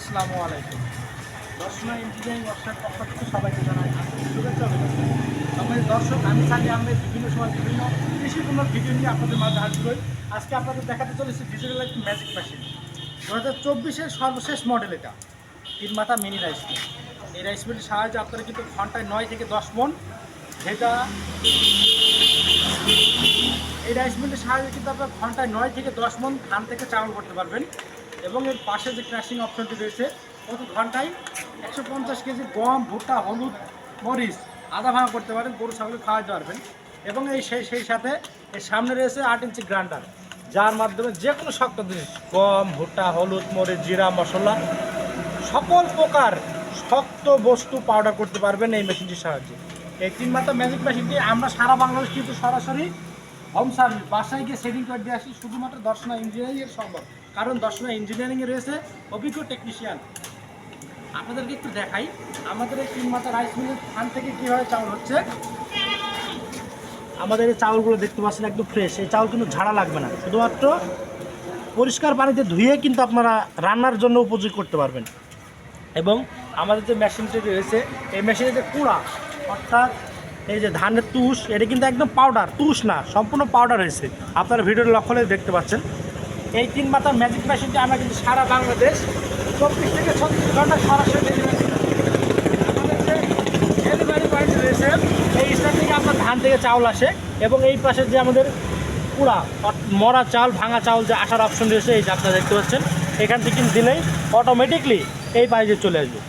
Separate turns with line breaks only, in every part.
আসসালামু আলাইকুম। Darshana engineering workshop পক্ষ থেকে সবাইকে জানাই শুভেচ্ছা অভিনন্দন। দর্শক, আমি চাইলে আমরা বিভিন্ন সময় বিভিন্ন কৃষিপূর্ণ ভিডিও নিয়ে আপনাদের মাঝে হাজির হই। আজকে আপনাদের দেখাতে চলেছি ডিজিটাল একটি ম্যাজিক মেশিন দু হাজার চব্বিশের সর্বশেষ মডেল এটা। তিন মাথা মিনি রাইস মিল এই রাইস মিলের সাহায্যে আপনারা কিন্তু ঘন্টায় নয় থেকে দশ মন যেটা এই রাইস মিলের সাহায্যে কিন্তু আপনার ঘন্টায় নয় থেকে দশ মন ধান থেকে চাউল করতে পারবেন। এবং এর পাশে যে ক্র্যাশিং অপশনটি রয়েছে প্রতি ঘন্টায়? একশো পঞ্চাশ কেজি গম, ভুট্টা, হলুদ, মরিচ আদা ভাঙা করতে পারেন, গরু, ছাগল খাওয়াতে পারবেন। এবং এই সেই সেই সাথে এর সামনে রয়েছে আট ইঞ্চি গ্রাইন্ডার, যার মাধ্যমে যে কোনো শক্ত জিনিস, গম, ভুট্টা, হলুদ, মরিচ, জিরা, মশলা, সকল প্রকার শক্ত বস্তু পাউডার করতে পারবেন এই মেশিনটির সাহায্যে। এই তিন মাত্রা ম্যাজিক মেশিনটি আমরা সারা বাংলাদেশ কিন্তু সরাসরি হোম সার্ভিস বাসায় গিয়ে সেটিং করে দিয়ে আসি, শুধুমাত্র দর্শনা ইঞ্জিনিয়ারিংয়ের সম্ভব। কারণ দর্শনা ইঞ্জিনিয়ারিংয়ে রয়েছে অভিজ্ঞ টেকনিশিয়ান আপনাদেরকে একটু দেখাই, আমাদের এই তিন মাত্রা রাইস মিলের ধান থেকে কীভাবে চাউল হচ্ছে। আমাদের এই চাউলগুলো দেখতে পাচ্ছেন একদম ফ্রেশ এই চাউল কিন্তু ঝাড়া লাগবে না। শুধুমাত্র পরিষ্কার পানিতে ধুয়ে কিন্তু আপনারা রান্নার জন্য উপযোগ করতে পারবেন। এবং আমাদের যে মেশিনটি রয়েছে, এই মেশিনের যে কুড়া, অর্থাৎ এই যে ধানের তুষ, এটা কিন্তু একদম পাউডার তুষ না, সম্পূর্ণ পাউডার হয়েছে। আপনারা ভিডিওর লক্ষ্য করে দেখতে পাচ্ছেন। এই তিন মাথার ম্যাজিক মেশিনটি আমরা কিন্তু সারা বাংলাদেশ চব্বিশ থেকে ছত্রিশ ঘণ্টা সরাসরি রয়েছে, এই স্থান থেকে আপনার ধান থেকে চাউল আসে এবং এই পাশে যে আমাদের পুরা মরা চাল, ভাঙা চাউল যে আসার অপশন রয়েছে, এই যে আপনারা দেখতে পাচ্ছেন, এখান থেকে কিন্তু দিলেই অটোমেটিকলি এই পাইজে চলে আসবে।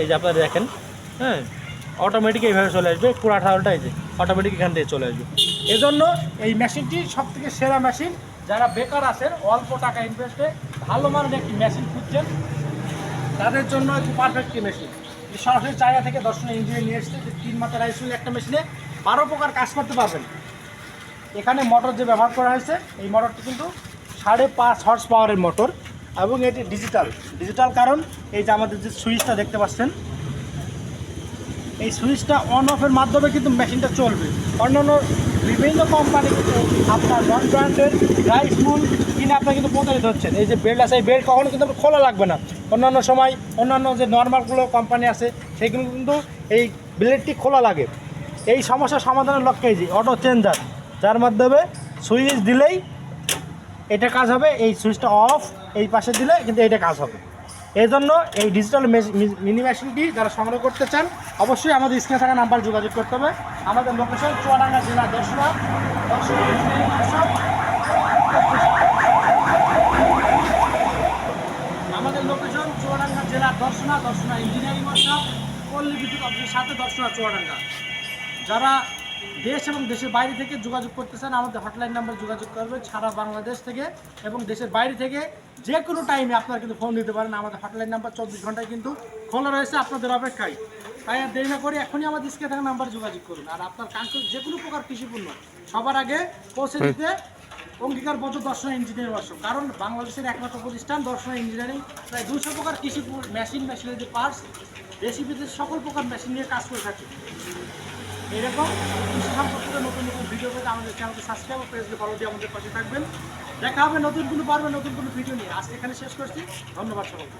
এই যে আপনারা দেখেন হ্যাঁ। অটোমেটিক এইভাবে চলে আসবে, পুরা চাউলটা এই যে অটোমেটিক এখান থেকে চলে আসবে। এজন্য এই মেশিনটি সব থেকে সেরা মেশিন। যারা বেকার আছেন, অল্প টাকা ইনভেস্টে ভালো মানের একটি মেশিন খুঁজছেন, তাদের জন্য একটি পারফেক্ট মেশিন। সরাসরি জায়গা থেকে দর্শন ইঞ্জিনিয়ার নিয়ে এসছে যে তিন মাত্রা রাইস মিল একটা মেশিনে বারো প্রকার কাজ করতে পারবেন। এখানে মোটর যে ব্যবহার করা হয়েছে, এই মোটরটি কিন্তু সাড়ে পাঁচ হর্স পাওয়ারের মোটর এবং এটি ডিজিটাল ডিজিটাল কারণ, এই যে আমাদের যে সুইচটা দেখতে পাচ্ছেন এই সুইচটা অন অফের মাধ্যমে কিন্তু মেশিনটা চলবে। অন্যান্য বিভিন্ন কোম্পানি কিন্তু আপনার নন ব্র্যান্ডের রাইস মুল কিনে আপনার কিন্তু প্রতারিত হচ্ছেন এই যে বেল্ট আছে, এই বেল্ট কখনো কিন্তু খোলা লাগবে না। অন্যান্য সময় অন্যান্য যে নর্মালগুলো কোম্পানি আছে, সেগুলো কিন্তু এই ব্লেডটি খোলা লাগে। এই সমস্যার সমাধানের লক্ষ্যে যে অটো চেঞ্জার যার মাধ্যমে সুইচ দিলেই এটা কাজ হবে, এই সুইচটা অফ এই পাশে দিলে কিন্তু এটা কাজ হবে। এই জন্য এই ডিজিটাল মিনি মেশিনটি যারা সংগ্রহ করতে চান, অবশ্যই আমাদের স্ক্রিনে থাকা নাম্বার যোগাযোগ করতে হবে। আমাদের লোকেশন চুয়াডাঙ্গা জেলা দর্শনা আমাদের লোকেশন চুয়াডাঙ্গা জেলা দর্শনা দর্শনা ইঞ্জিনিয়ারিং ওয়ার্কশপ পল্লী বিদ্যুৎ অফিসের সাথে দর্শনা চুয়াডাঙ্গা। যারা দেশ এবং দেশের বাইরে থেকে যোগাযোগ করতে চান, আমাদের হটলাইন নাম্বার যোগাযোগ করবেন সারা বাংলাদেশ থেকে এবং দেশের বাইরে থেকে যে কোনো টাইমে আপনারা কিন্তু ফোন দিতে পারেন। আমাদের হটলাইন নাম্বার চব্বিশ ঘন্টায় কিন্তু খোলা রয়েছে আপনাদের অপেক্ষায়। তাই আর দেরি না করে এখনই আমাদের স্ক্রিনে থাকা নাম্বার যোগাযোগ করুন। আর আপনার কাঙ্ক্ষিত যে কোনো প্রকার কৃষিপূর্ণ সবার আগে পৌঁছে দিতে অঙ্গীকার বদ্ধ দর্শন ইঞ্জিনিয়ারিং ওয়ার্কশপ কারণ বাংলাদেশের একমাত্র প্রতিষ্ঠান দর্শন ইঞ্জিনিয়ারিং প্রায় দুশো প্রকার কৃষি মেশিন মেশিনের পার্টস দেশি বিদেশি সকল প্রকার মেশিন নিয়ে কাজ করে থাকে। এরকম। কৃষি নতুন নতুন ভিডিও পেতে আমাদের চ্যানেলকে সাবস্ক্রাইব পেজকে ফলো দিয়ে আমাদের পাশে থাকবেন। দেখা হবে নতুন কোনো পারবে, নতুন কোনো ভিডিও নিয়ে। আজকে এখানে শেষ করছি। ধন্যবাদ সকলকে।